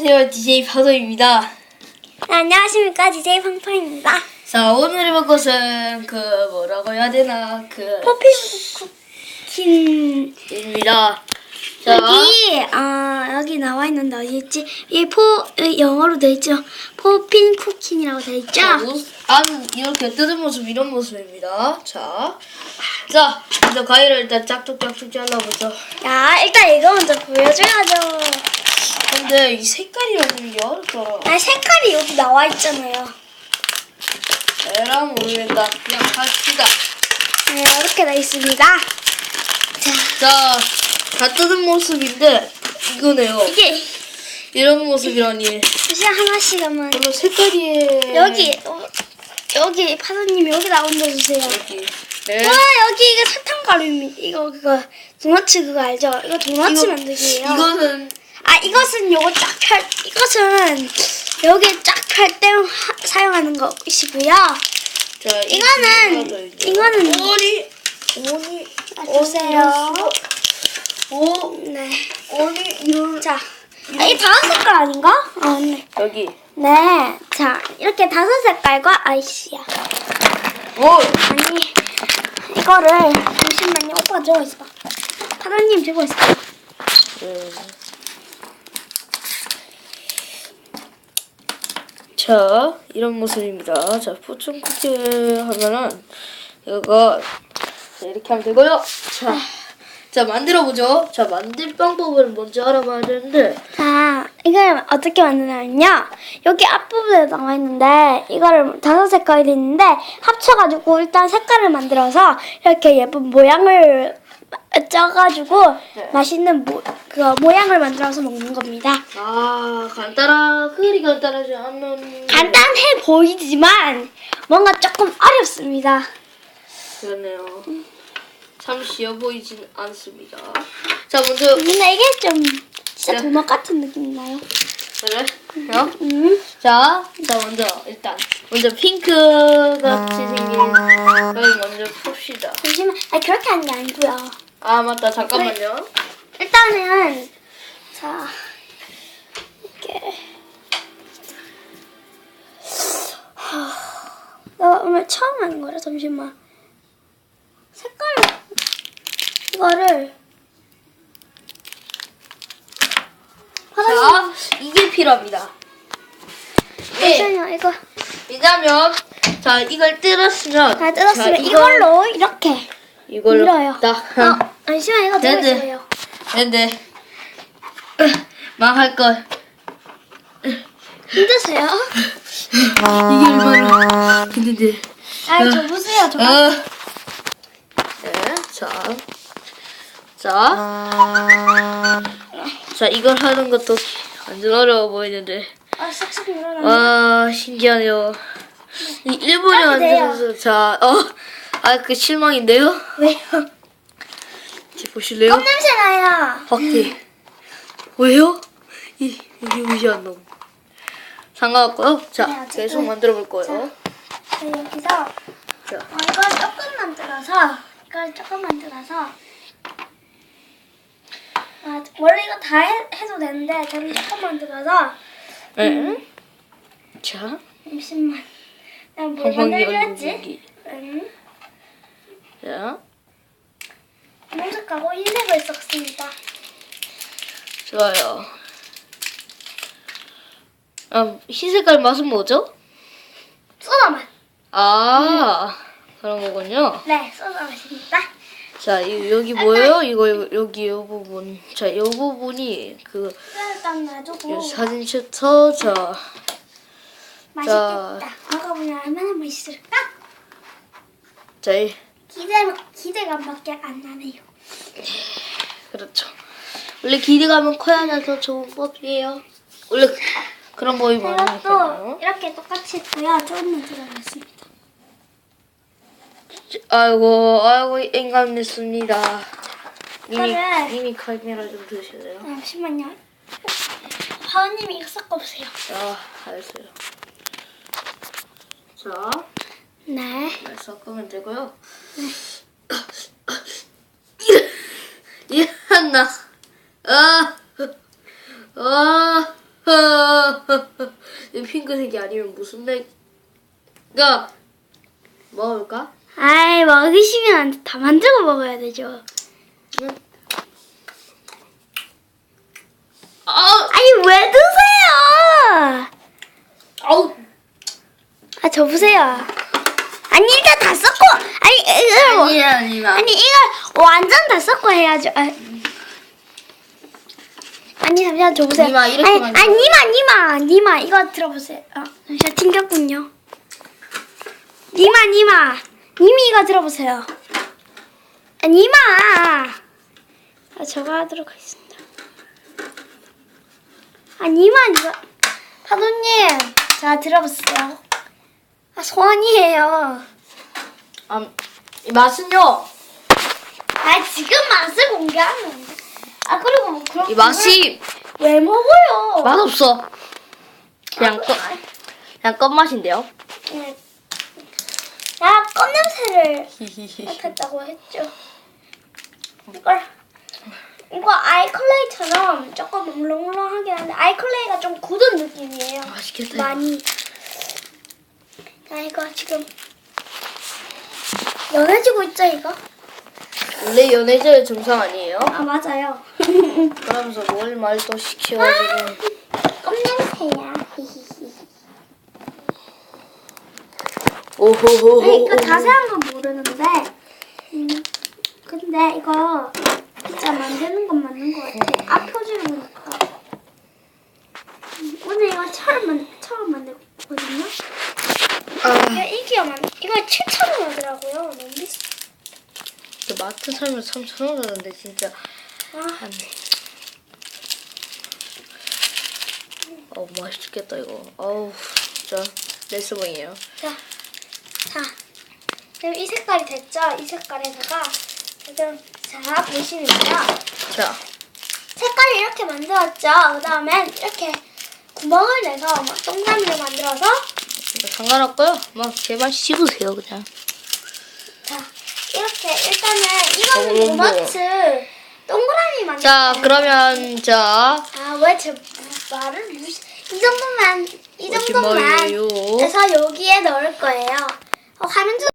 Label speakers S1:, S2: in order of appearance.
S1: 안녕하세요 DJ 파도입니다.
S2: 네, 안녕하십니까 DJ 팡팡입니다.
S1: 자 오늘 해볼 것은 그 뭐라고 해야 되나 그
S2: 포핀 쿠킨
S1: 입니다. 자
S2: 여기 아 여기 나와 있는데 어디 있지? 이포 영어로 돼 있죠. 포핀 쿠킨이라고 돼 있죠.
S1: 자, 안 이렇게 뜯은 모습 이런 모습입니다. 자, 자 먼저 가위를 일단 짝짝짝짝 잘라보죠.
S2: 야 일단 이거 먼저 보여줘야죠.
S1: 근데 이 색깔이 만드는 게 어렵더라.
S2: 아 색깔이 여기 나와 있잖아요.
S1: 에라 모르겠다. 그냥 갑시다.
S2: 네 이렇게 돼 있습니다.
S1: 자, 다 뜯은 모습인데 이거네요.
S2: 이게
S1: 이런 모습이라니.
S2: 다시 하나씩 한번
S1: 이거 색깔이
S2: 여기 어, 여기 파도님 여기 나온다 주세요.
S1: 여기. 네.
S2: 와 여기 이거 사탕 가루입니다. 이거 그거 도너츠 그거 알죠? 이거 도너츠
S1: 이거-
S2: 만들기예요.
S1: 이거는
S2: 아 이것은 요거 쫙할 이것은 여기 쫙할때 사용하는 것이고요.
S1: 자
S2: 이거는 이거는
S1: 오니 오니
S2: 주세요.
S1: 오
S2: 네.
S1: 오니 이런
S2: 자, 아, 이 다섯 색깔 아닌가? 아 네.
S1: 여기
S2: 네. 자 이렇게 다섯 색깔과 아이씨야.
S1: 오
S2: 아니 이거를 잠시만요. 오빠 들고 있어봐. 사장님 들고 있어.
S1: 음. 자 이런 모습입니다. 자 포춘 쿠키 하면은 이거 자, 이렇게 하면 되고요. 자. 자 만들어 보죠. 자 만들 방법을 먼저 알아봐야 되는데
S2: 자, 이걸 어떻게 만드냐면요. 여기 앞부분에 나와 있는데, 이거를 다섯 색깔이 있는데, 합쳐가지고 일단 색깔을 만들어서 이렇게 예쁜 모양을 쪄가지고
S1: 네.
S2: 맛있는 모, 그 모양을 만들어서 먹는 겁니다.
S1: 아 간단하 그리 간단하지 않는
S2: 간단해 보이지만 뭔가 조금 어렵습니다.
S1: 그러네요. 참 쉬워 보이진 않습니다. 자 먼저
S2: 근데 이게 좀 진짜
S1: 네.
S2: 도넛 같은 느낌이 나요.
S1: 그래? 요
S2: 음.
S1: 자, 자 먼저 일단 먼저 핑크 같이 생긴 걸 먼저 풉시다.
S2: 잠시만, 아 그렇게 하는 게 아니고요.
S1: 아 맞다 잠깐만요.
S2: 일단은 자 이렇게 하, 나 오늘 처음 하는 거라 잠시만 색깔 이거를
S1: 자 이게 필요합니다. 예.
S2: 잠시만요 이거
S1: 왜냐면 자 이걸 뜯었으면
S2: 다 뜯었으면 이걸로 이렇게
S1: 이걸로
S2: 밀어요.
S1: 딱
S2: 어 잠시만 이거
S1: 네, 네.
S2: 들어있어요
S1: 근데 망할 걸
S2: 힘드세요?
S1: 이게 얼마나 근데
S2: 아 저 보세요 저
S1: 어. 네, 자. 자. 자, 이걸 하는 것도 완전 어려워 보이는데.
S2: 아, 싹싹 밀어라
S1: 와, 신기하네요. 이 일본에
S2: 빨리 돼요.
S1: 만들어서, 자, 어. 아, 그 실망인데요?
S2: 왜요?
S1: 이제 보실래요?
S2: 껌 냄새 나요
S1: 확대. 왜요? 이, 이게 무시한 놈. 상관없고요. 자,
S2: 네, 어쨌든.
S1: 계속 만들어 볼 거예요.
S2: 자, 여기서
S1: 자,
S2: 어, 이걸 조금 만들어서 이걸 조금 만들어서 아, 원래 이거 다 해, 해도 되는데 저는 조금 만들어서
S1: 응. 자,
S2: 잠시만 내가 뭘
S1: 펑펑이
S2: 만들기
S1: 얼굴
S2: 했지?
S1: 보기.
S2: 음,
S1: 자,
S2: 검색하고 흰색을 썼습니다
S1: 좋아요. 아, 흰색깔 맛은 뭐죠?
S2: 소다맛
S1: 아, 그런 거군요.
S2: 네 소다맛입니다
S1: 자, 이, 여기 뭐예요? 이거, 이거, 여기 이 부분. 자, 이 부분이 그
S2: 일단 놔두고
S1: 이 사진 챕터. 자,
S2: 맛있겠다 먹어보면 얼마나 맛있을까?
S1: 자, 이,
S2: 기대, 기대감밖에 안 나네요
S1: 그렇죠. 원래 기대감은 커야만 더 좋은 법이에요. 원래 그- 그런 법이
S2: 이것도
S1: 많으니까요.
S2: 이렇게 똑같이 했고요 조금만 들어갔습니다
S1: 아이고, 아이고, 인간 냈습니다. 이미,
S2: 이거를-
S1: 이미 카메라 좀 드실래요?
S2: 잠시만요. 하은님이 이거 섞어보세요.
S1: 자, 알았어요. 자,
S2: 네.
S1: 잘 섞으면 되고요.
S2: 네.
S1: 이한나. 아, 아, 이 핑크색이 아니면 무슨 색가 먹을까?
S2: 아이 먹으시면 안 돼. 다 만들고 먹어야 되죠.
S1: 응. 아,
S2: 아니 왜 드세요?
S1: 아우,
S2: 아 저 보세요. 아니 일단 다 섞고 아니 이거
S1: 아니 아니야.
S2: 아니 이걸 완전 다 섞고 해야죠. 아. 아니 잠시만 저 보세요.
S1: 니마, 이렇게
S2: 아니,
S1: 만들어.
S2: 아니 니마 니마 니마 이거 들어보세요. 아 잠시만 튕겼군요. 니마 니마 님이 이거 들어보세요. 아 니마. 아 저거 하도록 하겠습니다. 아 니마 이거 파도님 자 들어보세요. 아 소원이에요.
S1: 아, 이 맛은요.
S2: 아 지금 맛을 공개하면. 아 그리고 뭐 그런
S1: 이 맛이
S2: 왜 먹어요?
S1: 맛 없어. 그냥 껌, 그냥 껌 맛인데요.
S2: 네. 나 껌냄새를 맡았다고 했죠. 이걸 이거 아이클레이처럼 조금 물렁물렁하긴 한데 아이클레이가 좀 굳은 느낌이에요.
S1: 맛있겠다.
S2: 많이. 자 이거 지금 연해지고 있죠 이거?
S1: 원래 연애자의 증상 아니에요?
S2: 아 맞아요.
S1: 그러면서 뭘 말 또 시켜가지고.
S2: 껌냄새야. 히히히.
S1: 오호호호.
S2: 아니, 이거 자세한 건 모르는데, 음, 근데 이거 진짜 만드는 건 맞는 것 같아. 앞 표지를 보니까. 음, 오늘 이거 처음, 만, 처음 만들거든요.
S1: 아,
S2: 이거 이게 만 이거 7,000원 하더라고요. 너무 비싸.
S1: 그 마트 살면 3천 원 하는데 진짜.
S2: 아,
S1: 안 돼. 어 맛있겠다 이거. 어우 진짜 레스봉이에요.
S2: 자, 자. 지금 이 색깔이 됐죠? 이 색깔에다가 지금 자 보시면요.
S1: 자,
S2: 색깔을 이렇게 만들었죠. 그 다음에 이렇게 구멍을 내서 막 동그라미를 만들어서
S1: 상관없고요. 막 제발 씹으세요 그냥.
S2: 자 이렇게 일단은 이거는
S1: 어머.
S2: 도너츠 동그라미 만들
S1: 자 그러면 자
S2: 아왜 제 말을 무시 이 정도만 이 정도만. 해서 여기에 넣을 거예요. 어, 화면 좀